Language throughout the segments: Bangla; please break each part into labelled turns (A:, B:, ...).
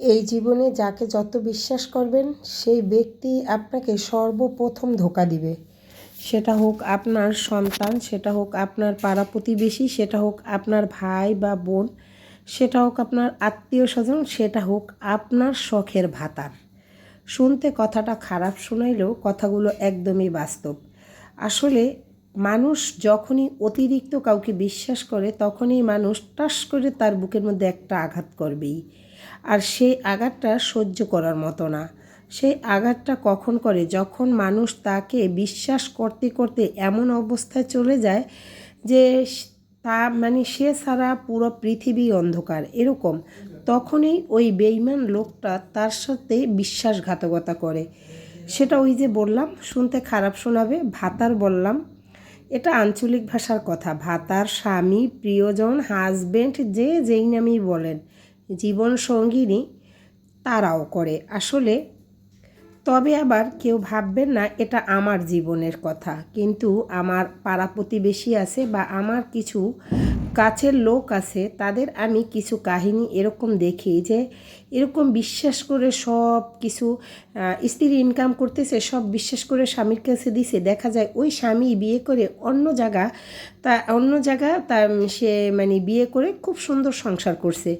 A: এই জীবনে যাকে যত বিশ্বাস করবেন, সেই ব্যক্তি আপনাকে সর্বপ্রথম ধোকা দিবে। সেটা হোক আপনার সন্তান, সেটা হোক আপনার পাড়া প্রতিবেশী, সেটা হোক আপনার ভাই বা বোন, সেটা হোক আপনার আত্মীয় স্বজন, সেটা হোক আপনার শখের ভাতার। শুনতে কথাটা খারাপ শোনাইলেও কথাগুলো একদমই বাস্তব। আসলে মানুষ যখনই অতিরিক্ত কাউকে বিশ্বাস করে, তখনই মানুষ টাস করে তার বুকের মধ্যে একটা আঘাত করবেই। আর সেই আঘাতটা সহ্য করার মতো না। সেই আঘাতটা কখন করে? যখন মানুষ তাকে বিশ্বাস করতে করতে এমন অবস্থায় চলে যায় যে তা মানে সে ছাড়া পুরো পৃথিবী অন্ধকার, এরকম, তখনই ওই বেইমান লোকটা তার সাথে বিশ্বাসঘাতকতা করে। সেটা ওই যে বললাম, শুনতে খারাপ শোনাবে, ভাতার বললাম। এটা আঞ্চলিক ভাষার কথা। ভাতার স্বামী, প্রিয়জন হাজবেন্ড যে যেই নামেই বলেন। জীবন সঙ্গিনী তারাও করে। আসলে তবে আবার কেউ ভাববেন না, এটা আমার জীবনের কথা। কিন্তু আমার পাড়া প্রতিবেশী আছে বা আমার কিছু কাছের লোক আছে, তাদের আমি কিছু কাহিনী এরকম দেখি যে এরকম বিশ্বাস করে সব কিছু স্ত্রী ইনকাম করতেছে, সব বিশ্বাস করে স্বামীর কাছে দিছে। দেখা যায় ওই স্বামী বিয়ে করে অন্য জায়গা, তা অন্য জায়গা, তা সে মানে বিয়ে করে খুব সুন্দর সংসার করছে।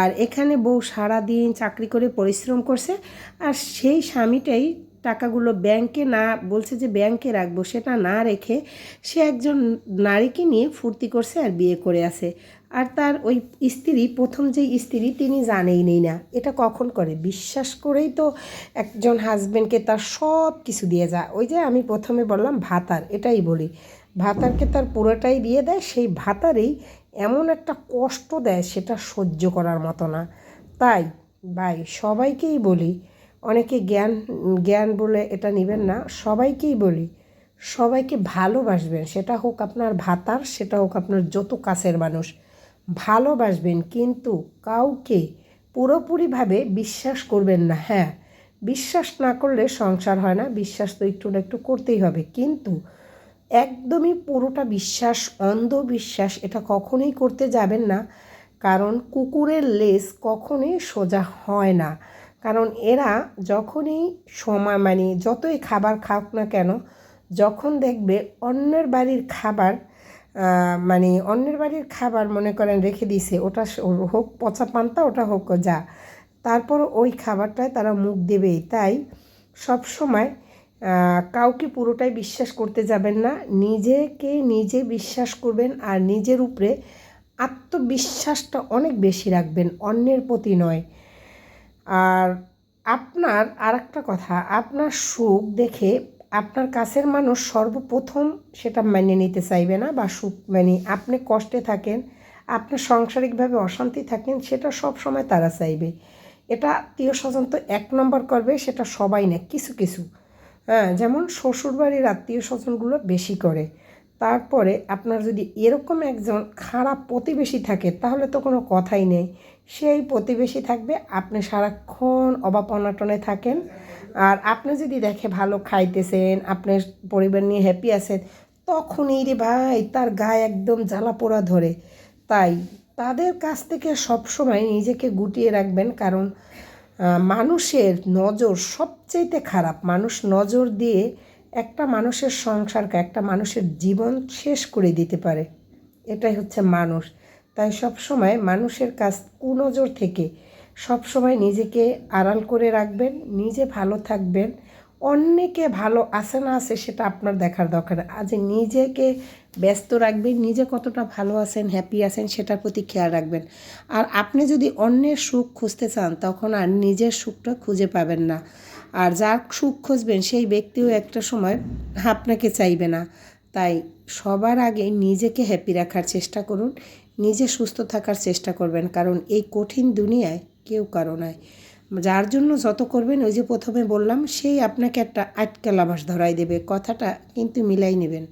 A: আর এখানে বউ সারা দিন চাকরি করে পরিশ্রম করছে, আর সেই স্বামীটাই টাকাগুলো ব্যাংকে না, বলছে যে ব্যাংকে রাখব, সেটা না রেখে সে একজন নারীকে নিয়ে ফুর্তি করছে আর বিয়ে করে আছে। আর তার ওই স্ত্রী, প্রথম যে স্ত্রী, তিনি জানেই নেই না। এটা কখন করে? বিশ্বাস করেই তো একজন হাজব্যান্ডকে তার সব কিছু দিয়ে যায়। ওই যে আমি প্রথমে বললাম ভাতার, এটাই বলি। ভাতারকে তার পুরোটাই দিয়ে দেয়, সেই ভাতারেই এমন একটা কষ্ট দেয়, সেটা সহ্য করার মতো না। তাই, ভাই, সবাইকেই বলি অনেকে জ্ঞান জ্ঞান বলে এটা নেবেন না, সবাইকেই বলি, সবাইকে ভালোবাসবেন, সেটা হোক আপনার ভাতার, সেটা হোক আপনার যত কাছের মানুষ, ভালোবাসবেন, কিন্তু কাউকে পুরোপুরিভাবে বিশ্বাস করবেন না হ্যাঁ বিশ্বাস না করলে সংসার হয় না, বিশ্বাস তো একটু না একটু করতেই হবে, কিন্তু একদমই পুরোটা বিশ্বাস, অন্ধবিশ্বাস এটা কখনোই করতে যাবেন না, কারণ কুকুরের লেজ কখনোই সোজা হয় না। কারণ এরা যখনই সময় মানে যতই খাবার খাওক না কেন, যখন দেখবে অন্যের বাড়ির খাবার মানে অন্যের বাড়ির খাবার মনে করেন রেখে দিছে ওটা হোক পচা পান্তা, ওটা হোক যা, তারপর ওই খাবারটায় তারা মুখ দেবেই। তাই সব সময় কাউকে পুরোটাই বিশ্বাস করতে যাবেন না, নিজেকে নিজে বিশ্বাস করবেন আর নিজের উপরে আত্মবিশ্বাসটা অনেক বেশি রাখবেন, অন্যের প্রতি নয়। আর আপনার আর একটা কথা, আপনার সুখ দেখে আপনার কাছের মানুষ সর্বপ্রথম সেটা মেনে নিতে চাইবে না বা সুখ মানে আপনি কষ্টে থাকেন আপনার সাংসারিকভাবে অশান্তি থাকেন, সেটা সব সময় তারা চাইবে। এটা আত্মীয় স্বজন তো এক নম্বর করবে, সেটা সবাই না কিছু কিছু। হ্যাঁ যেমন শ্বশুরবাড়ির আত্মীয় স্বজনগুলো বেশি করে। তারপরে আপনার যদি এরকম একজন খারাপ প্রতিবেশী থাকে, তাহলে তো কোনো কথাই নেই। সেই প্রতিবেশী থাকবে। আপনি সারাক্ষণ অভাব অনাটনে থাকেন। আর আপনি যদি দেখে ভালো খাইতেছেন, আপনার পরিবার নিয়ে হ্যাপি আছেন, তখনই রে ভাই, তার গায়ে একদম জ্বালা পোড়া ধরে। তাই তাদের কাছ থেকে সবসময় নিজেকে গুটিয়ে রাখবেন কারণ মানুষের নজর সবচেয়েতে খারাপ। মানুষ নজর দিয়ে একটা মানুষের সংসারকে, একটা মানুষের জীবন শেষ করে দিতে পারে। এটাই হচ্ছে মানুষ। তাই সব সময় মানুষের কাছ কুনজর থেকে সব সময় নিজেকে আড়াল করে রাখবেন, নিজে ভালো থাকবেন। অন্যকে ভালো আছে না আছে সেটা আপনার দেখার দরকার আজ নিজেকে ব্যস্ত রাখবেন, নিজে কতটা ভালো আছেন হ্যাপি আছেন সেটার প্রতি খেয়াল রাখবেন। আর আপনি যদি অন্যের সুখ খুঁজতে চান, তখন আর নিজের সুখটা খুঁজে পাবেন না। আর যার সুখ খুঁজবেন, সেই ব্যক্তিও একটা সময় আপনাকে চাইবে না। তাই সবার আগে নিজেকে হ্যাপি রাখার চেষ্টা করুন। নিজে সুস্থ থাকার চেষ্টা করবেন, কারণ এই কঠিন দুনিয়ায় কেউ কারও নয় যার জন্য যত করবেন, ওই যে প্রথমে বললাম, সেই আপনাকে একটা আটকে লাভাস ধরাই দেবে। কথাটা কিন্তু মিলাই নেবেন।